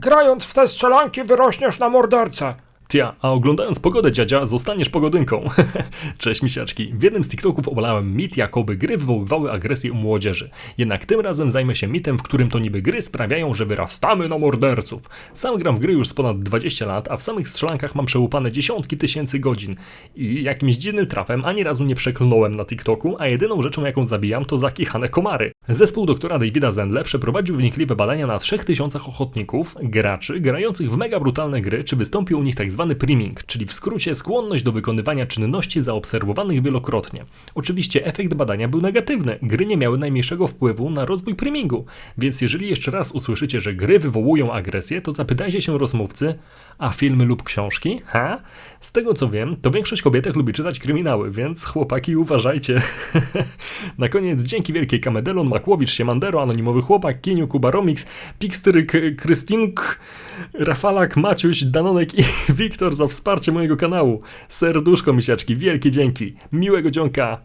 Grając w te strzelanki wyrośniesz na mordercę. Tia, a oglądając pogodę dziadzia, zostaniesz pogodynką. Cześć misiaczki. W jednym z TikToków obalałem mit, jakoby gry wywoływały agresję u młodzieży. Jednak tym razem zajmę się mitem, w którym to niby gry sprawiają, że wyrastamy na morderców. Sam gram w gry już z ponad 20 lat, a w samych strzelankach mam przełupane dziesiątki tysięcy godzin. I jakimś dziwnym trafem ani razu nie przeklnąłem na TikToku, a jedyną rzeczą jaką zabijam to zakichane komary. Zespół doktora Davida Zendle przeprowadził wnikliwe badania na 3000 ochotników, graczy, grających w mega brutalne gry, czy wystąpił u nich tak zwany priming, czyli w skrócie skłonność do wykonywania czynności zaobserwowanych wielokrotnie. Oczywiście efekt badania był negatywny, gry nie miały najmniejszego wpływu na rozwój primingu, więc jeżeli jeszcze raz usłyszycie, że gry wywołują agresję, to zapytajcie się rozmówcy, a filmy lub książki? Ha? Z tego co wiem, to większość kobietek lubi czytać kryminały, więc chłopaki uważajcie. Na koniec dzięki wielkiej Kamedelon, Makłowicz, Siemandero, Anonimowy Chłopak, Kiniu, Kuba Romix, Pikstyryk, Krystink, Rafalak, Maciuś, Danonek i Wiktor za wsparcie mojego kanału. Serduszko misiaczki, wielkie dzięki. Miłego dzionka.